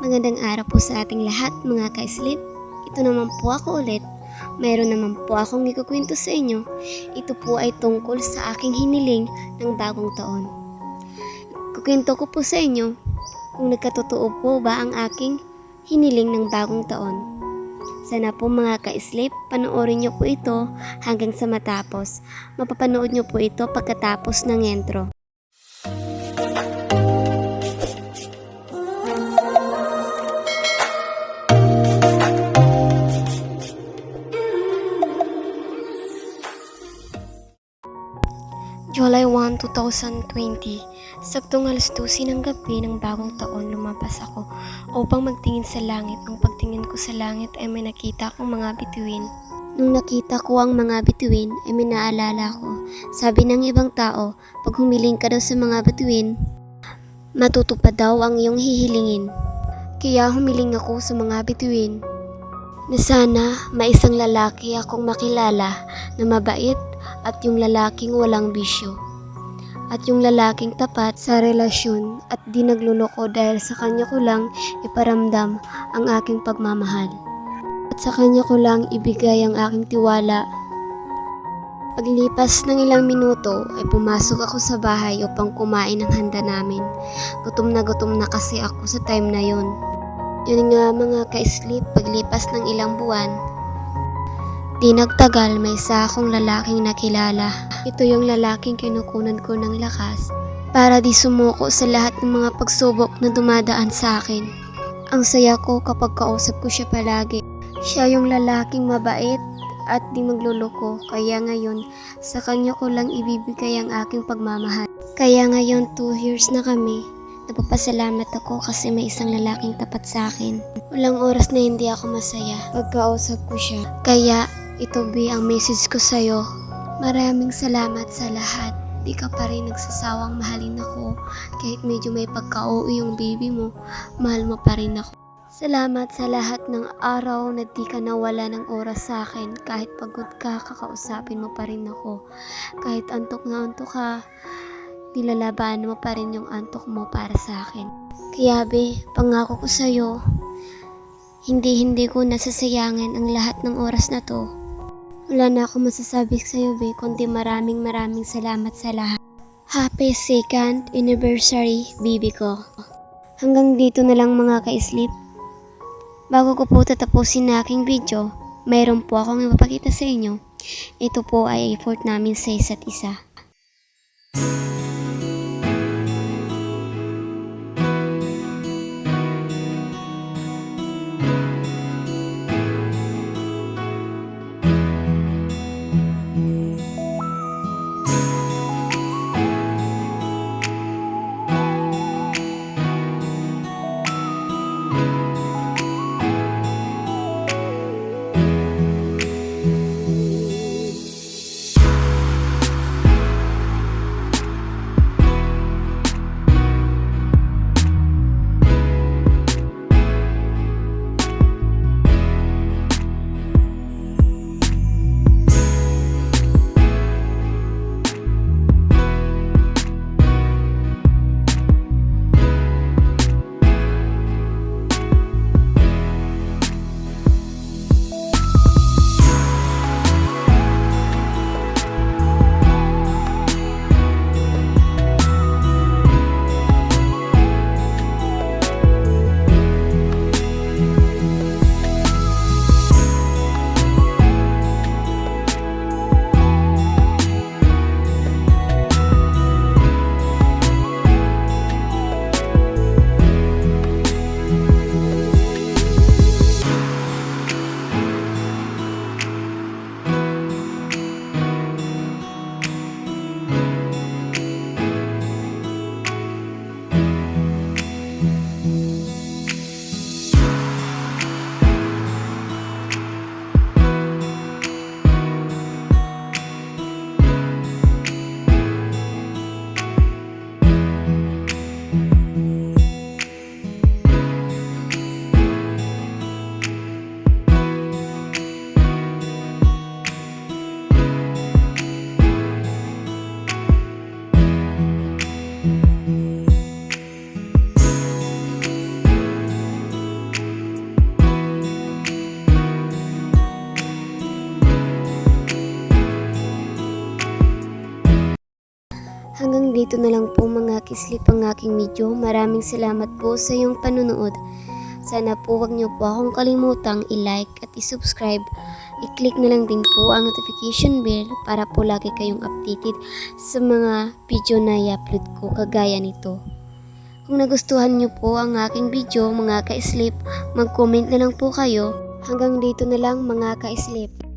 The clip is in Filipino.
Magandang araw po sa ating lahat mga ka-sleep. Ito naman po ako ulit. Mayroon naman po akong ikukwento sa inyo. Ito po ay tungkol sa aking hiniling ng bagong taon. Kukwento ko po sa inyo kung nagkatotoo po ba ang aking hiniling ng bagong taon. Sana po mga ka-sleep, panoorin niyo po ito hanggang sa matapos. Mapapanood niyo po ito pagkatapos ng intro. 2020. Saktong alas 12 ng gabi ng bagong taon lumabas ako upang magtingin sa langit. Ang pagtingin ko sa langit ay may nakita akong mga bituin. Nung nakita ko ang mga bituin ay may ko. Sabi ng ibang tao, pag humiling ka daw sa mga bituin, matutupad daw ang iyong hihilingin. Kaya humiling ako sa mga bituin na sana may isang lalaki akong makilala na mabait at yung lalaking walang bisyo. At yung lalaking tapat sa relasyon at di nagluloko dahil sa kanya ko lang iparamdam ang aking pagmamahal. At sa kanya ko lang ibigay ang aking tiwala. Paglipas ng ilang minuto ay pumasok ako sa bahay upang kumain ng handa namin. Gutom na gutom na kasi ako sa time na yon. Yun nga mga ka-sleep paglipas ng ilang buwan, Di nagtagal, may isa akong lalaking nakilala. Ito yung lalaking kinukunan ko ng lakas para di sumuko sa lahat ng mga pagsubok na dumadaan sa akin. Ang saya ko kapag kausap ko siya palagi. Siya yung lalaking mabait at di magluloko, kaya ngayon sa kanya ko lang ibibigay ang aking pagmamahal. Kaya ngayon 2 years na kami, Napapasalamat ako kasi may isang lalaking tapat sa akin. Walang oras na hindi ako masaya pagkausap ko siya. Kaya ito B ang message ko sa'yo. Maraming salamat sa lahat. Di ka pa rin nagsasawang mahalin ako. Kahit medyo may pagka yung baby mo, mahal mo pa rin ako. Salamat sa lahat ng araw na di ka nawala ng oras sa akin. Kahit pagod ka, kakausapin mo pa rin ako. Kahit antok na antok ka, nilalaban mo pa rin yung antok mo para sa akin. Kaya be, pangako ko sa'yo, hindi hindi ko nasasayangin ang lahat ng oras na to. Wala na ako masasabi sa'yo be, kundi maraming maraming salamat sa lahat. Happy second anniversary, baby ko. Hanggang dito na lang mga ka-sleep. Bago ko po tatapusin na aking video, mayroon po akong ipapakita sa inyo. Ito po ay effort namin sa isa't isa. Dito na lang po mga kislip ang aking video. Maraming salamat po sa iyong panunood. Sana po wag niyo po akong kalimutang i-like at i-subscribe. I-click na lang din po ang notification bell para po lagi kayong updated sa mga video na i-upload ko kagaya nito. Kung nagustuhan niyo po ang aking video mga ka-sleep, mag-comment na lang po kayo. Hanggang dito na lang mga ka-sleep.